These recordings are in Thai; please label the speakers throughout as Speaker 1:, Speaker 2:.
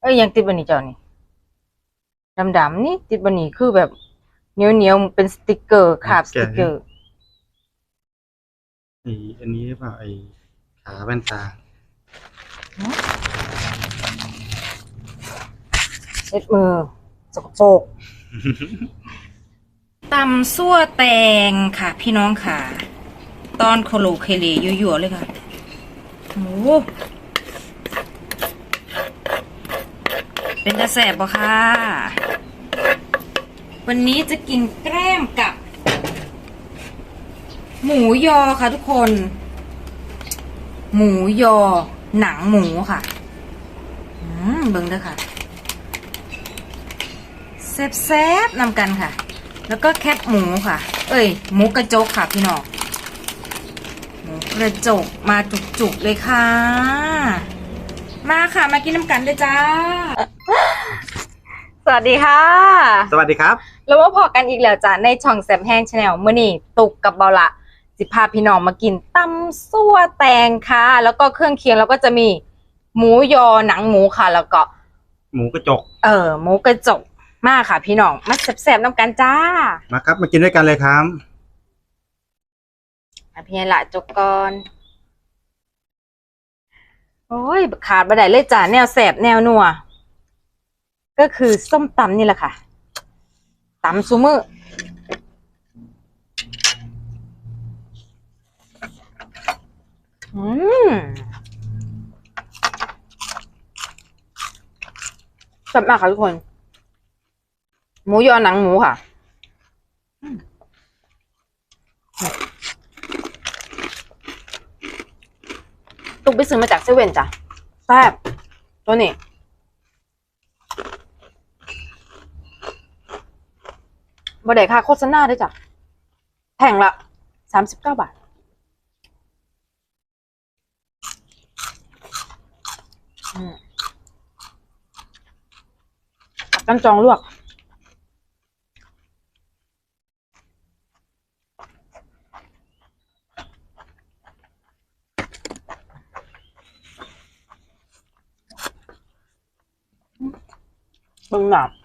Speaker 1: เอ้ยยังติดบันนี้เจ้านี่ดำๆนี่ติดบันนี้คือแบบเหนียวๆเป็นสติกเกอร์ขาบสติกเกอร์
Speaker 2: ไออันนี้หรือเปล่าไอขาแว่นตา
Speaker 1: เช็ดมือสกปรกตำซั่วแตงค่ะ พี่น้องค่ะ ตอนโคโลเคเลยั่วๆเลยค่ะโอ้โห เป็นตาแสบปะค่ะ วันนี้จะกินแกล้มกับ หมูยอค่ะทุกคน หมูยอ หนังหมูค่ะอืมเบิ่งเด้อค่ะแซ่บๆนำกันค่ะ แล้วก็แคบหมูค่ะ เอ้ย หมูกระจกค่ะพี่น้องหมูกระจกมาจุกๆเลยค่ะ มาค่ะ มากินน้ำกันเลยจ้า วัสดีค่ะ
Speaker 2: สวัสดีครับ
Speaker 1: แล้วมาพอกันอีกแล้วจ้ะในช่องแซมแห้งชาแนลมื่อนี้ตุกกับเบาละสิพาพี่น้องมากินตำซั่วแตงค่ะ แล้วก็เครื่องเคียงเราก็จะมีหมูยอหนังหมูค่ะ แล้วก็
Speaker 2: หมูกระจก
Speaker 1: เออหมูกระจกมาค่ะ พี่น้องมาแซ่บๆน้ำกันจ้า
Speaker 2: มาครับ มากินด้วยกันเลยครับ
Speaker 1: อะพี่ละจกก่อนโอ้ยขาดบ่ได้เลยจ้าแนวแสบแนวนัว ก็คือส้มตำนี่แหละค่ะตำซูมืออืมแซ่บมากค่ะทุกคน หมูยอหนังหมูค่ะตุกไปซื้อมาจากเซเว่นจ้ะแซ่บตัวนี้ บดได้ค่าโฆษณาด้วยจ้ะแพงละสามสิบเก้าบาท อืมผักกันจองลวกบางหนับ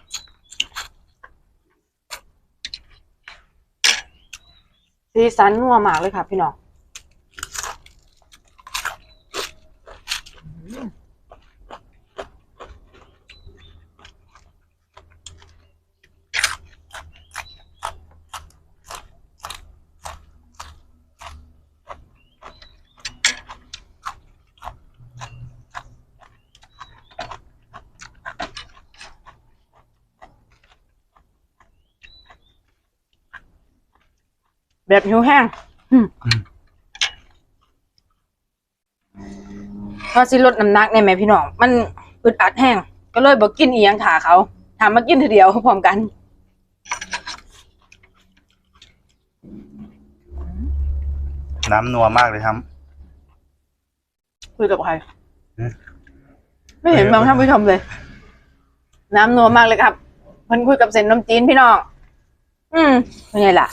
Speaker 1: สีสันนัวมากเลยค่ะพี่น้อง แบบหิวแห้งอืมว่าสิลดน้ำหนักในไหมพี่น้อง มันอึดอัดแห้ง ก็เลยบอกกินอีหยังถาเขาถามมากินทีเดียวพร้อมกัน
Speaker 2: น้ำนัวมากเลยครับ
Speaker 1: คุยกับใคร
Speaker 2: ฮะ
Speaker 1: ไม่เห็นบางท่านผู้ชมเลย น้ำนัวมากเลยครับเพิ่นคุยกับเซนน้ำจีนพี่น้อง อืมเป็นไงล่ะ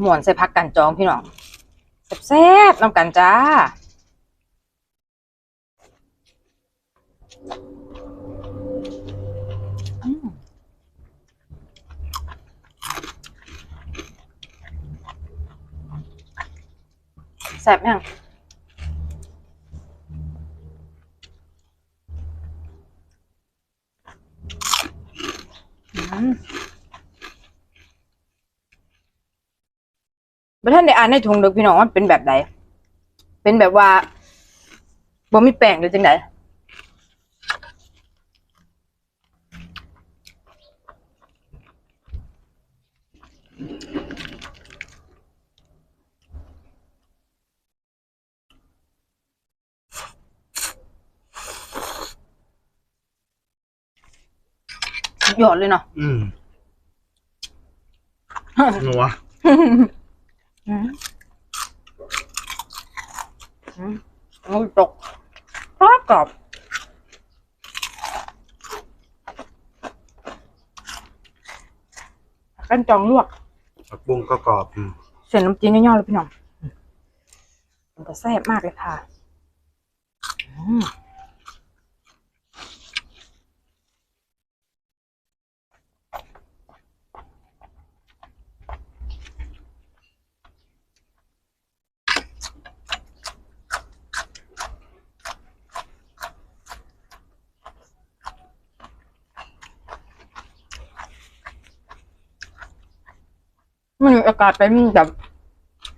Speaker 1: หมวนใส่พักกันจองพี่น้องแซ่บๆน้ำกันจ้าแซ่บยังอืม บ่ท่านได้อ่านในถุงเด็กพี่น้องว่ามันเป็นแบบใดเป็นแบบว่าบ่มีแป้งหรือจังไดสุดยอดเลยเนาะ
Speaker 2: อืมนัว
Speaker 1: อืมอืมมูตกกรอบกรอบผักกันจองลวก
Speaker 2: ผักบุ้งก็กรอบอืม
Speaker 1: เส้นน้ำจิ้มย่อยๆเลยพี่น้องมันก็แซ่บมากเลยค่ะ อืม อากาศเป็นแบบ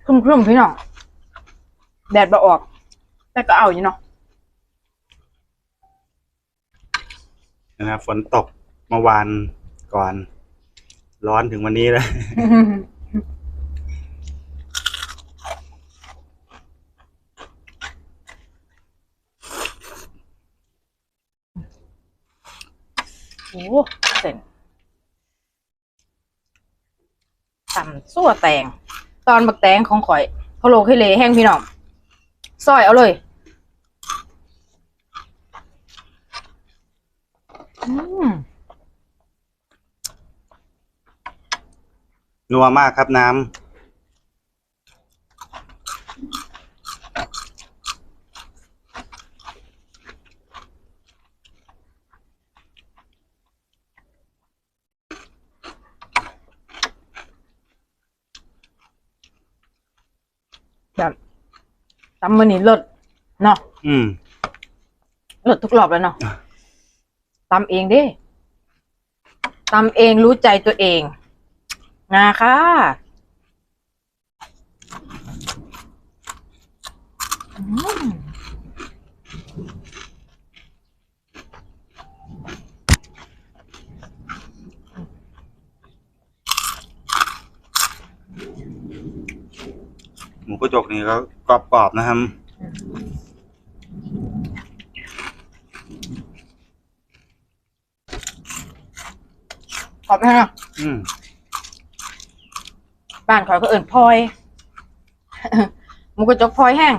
Speaker 1: ครึมๆพี่น้องแดดบ่ออก แต่ก็เอาอยู่เนาะ
Speaker 2: นะครับฝนตกเมื่อวานก่อน ร้อนถึงวันนี้เลย
Speaker 1: โอ้เส้น ตำซั่วแตงตอนบักแตงของข่อยพะโลให้เลแห้งพี่น้องซอยเอาเลย
Speaker 2: นัวมากครับน้ำ
Speaker 1: ตำมันนี่เลิศเนาะ
Speaker 2: อืม
Speaker 1: เลิศทุกรอบแล้วเนาะตำเองเด้ตำเองรู้ใจตัวเองงาค่ะอืม
Speaker 2: หมูกระจกนี่ก็กรอบๆนะครับ
Speaker 1: ขอบคุณนะ
Speaker 2: อืม
Speaker 1: บ้านข่อยก็เอิ่นพลอยหมูกระจกพลอยแห้ง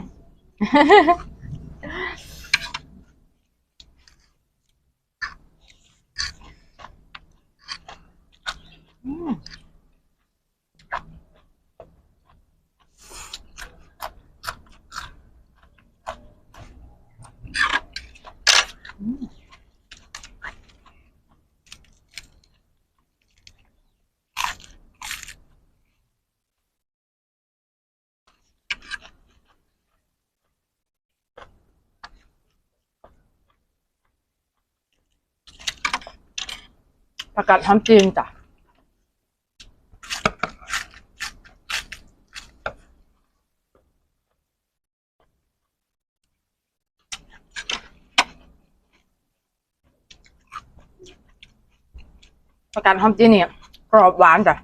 Speaker 1: ประกาศทำจีนจ้ะประกันทำจีนเนี่ยกรอบหวานจ้ะ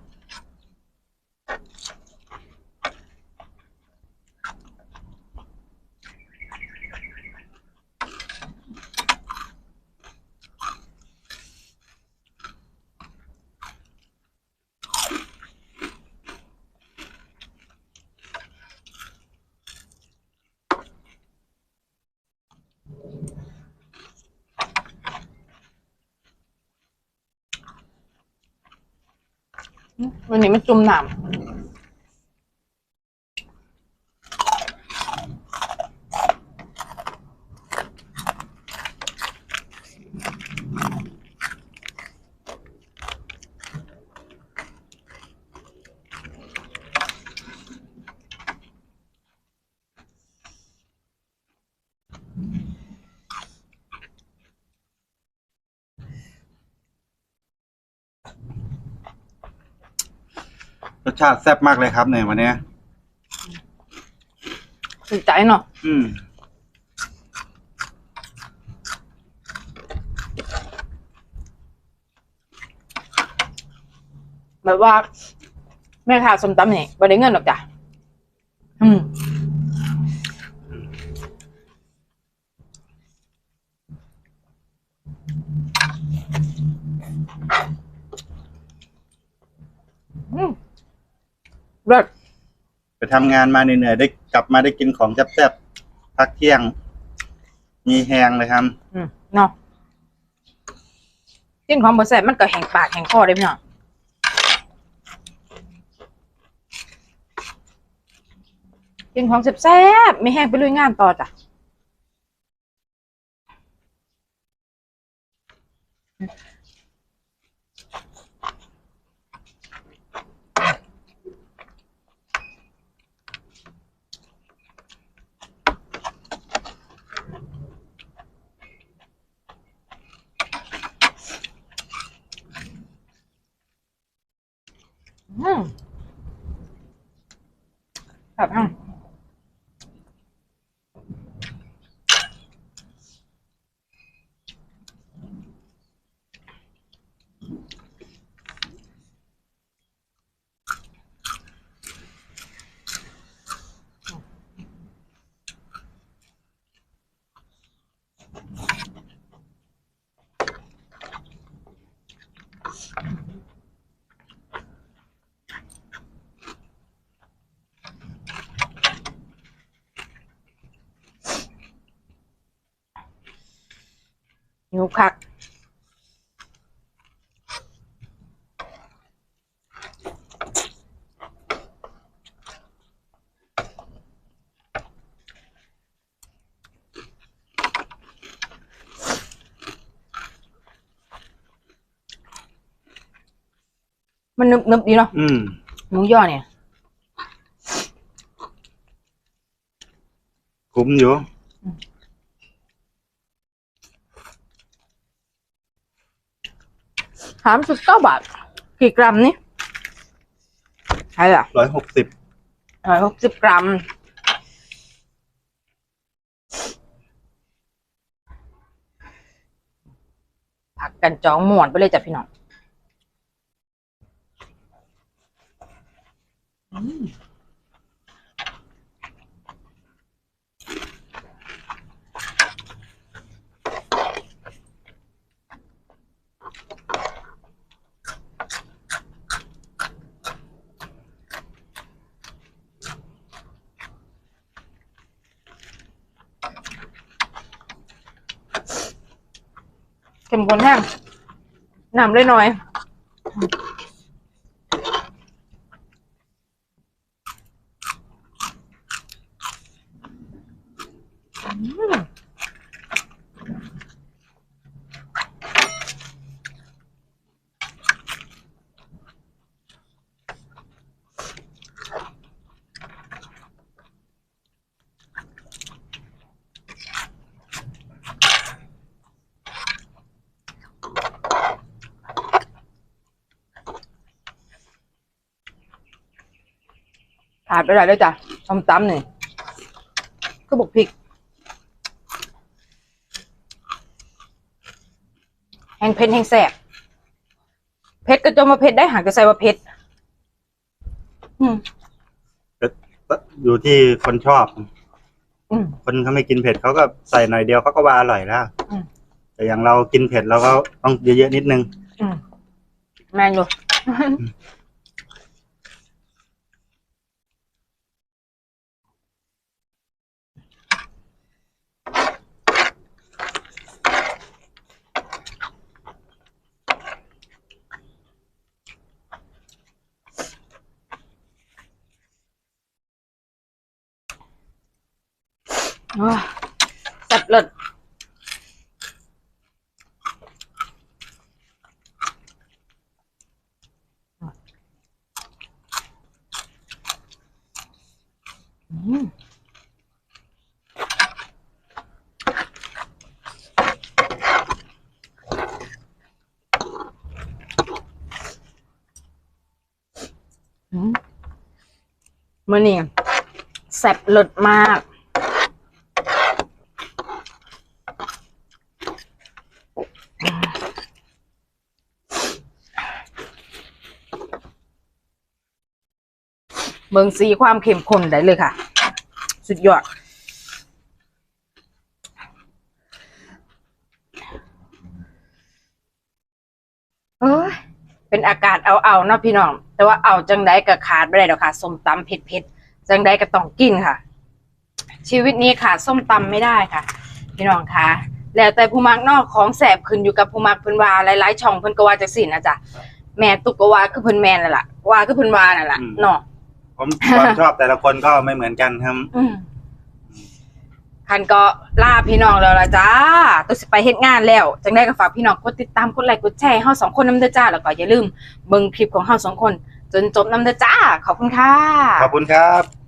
Speaker 1: วันนี้มันจุ่มหนำ
Speaker 2: รสชาติแซ่บมากเลยครับเนี่ยวันเนี้ยำ
Speaker 1: สุดใจเนาะ
Speaker 2: อืม
Speaker 1: แบบว่า แม่ค้าสมตำนี่บ่ได้เงินหรอกจ้ะอืม เลิศ
Speaker 2: ไปทำงานมาเหนื่อยๆได้กลับมาได้กินของแซ่บๆพักเที่ยง มีแหงเลยครับ
Speaker 1: อืมเนาะกินของบ่แซ่บมันก็แห้งปากแห้งคอได้พี่น้องกินของแซ่บๆไม่แห้งไปลุยงานต่อจ้ะ อืมแบบอะหิวคักมันนึบนึบดีเนาะ
Speaker 2: อืม
Speaker 1: หมูย่อเนี่ย
Speaker 2: คุ้มอยู่
Speaker 1: สามสิบเก้าบาท กี่กรัมนี่ใช่อะ
Speaker 2: ร้อยหกสิบ
Speaker 1: ร้อยหกสิบกรัม ผักกันจองหมวนไปเลยจ้ะพี่น้อง มข้นแห้งน้ำเลยหน่อย ขาดไปได้เลยจ้ะส้มตำนี่ก็บอกพริก แห้งเผ็ดแห้งแสบเผ็ดก็จะมาเผ็ดได้หากจะใส่ว่าเผ็ดอืม
Speaker 2: อยู่ที่คนชอบ
Speaker 1: อืม
Speaker 2: คนเขาไม่กินเผ็ดเขาก็ใส่หน่อยเดียวเขาก็ว่าอร่อยแล้ว
Speaker 1: อืม
Speaker 2: แต่อย่างเรากินเผ็ดเราก็ต้องเยอะๆนิดนึง
Speaker 1: อืมแมนอยู่ สับหลดมื่อนี่แซ่บหลุดมาก เบิงสีความเข้มข้นได้เลยค่ะ สุดยอด เอ้ยเป็นอากาศเอาเอาๆเนาะพี่น้อง แต่ว่าเอาจังไดก็ขาดไม่ได้ดอกค่ะส้มตำเผ็ดๆจังไดก็ต้องกินค่ะ ชีวิตนี้ขาดส้มตำไม่ได้ค่ะ พี่น้องคะแล้วแต่ผู้มักนอกของแสบขึ้นอยู่กับผู้มักเพิ่นว่าหลายๆช่องเพิ่นก็ว่าจังซี่นะจ๊ะแม่ตุกก็ว่าคือเพิ่นแม่นนั่นล่ะว่าคือเพิ่นว่านั่นล่ะ
Speaker 2: อืม
Speaker 1: เนาะ
Speaker 2: ผมความชอบแต่ละคนก็ไม่เหมือนกันครับ
Speaker 1: อืมคันก็ลาพี่น้องแล้วล่ะจ้าตัวสิไปเฮ็ดงานแล้ว จังได้ก็ฝากพี่น้องกดติดตามกดไลค์กดแชร์ให้เฮาสองคนนำเด้อจ้า แล้วก็อย่าลืมเบิ่งคลิปของเฮาสองคน จนจบนำเด้อจ้า ขอบคุณค่ะ
Speaker 2: ขอบคุณครับ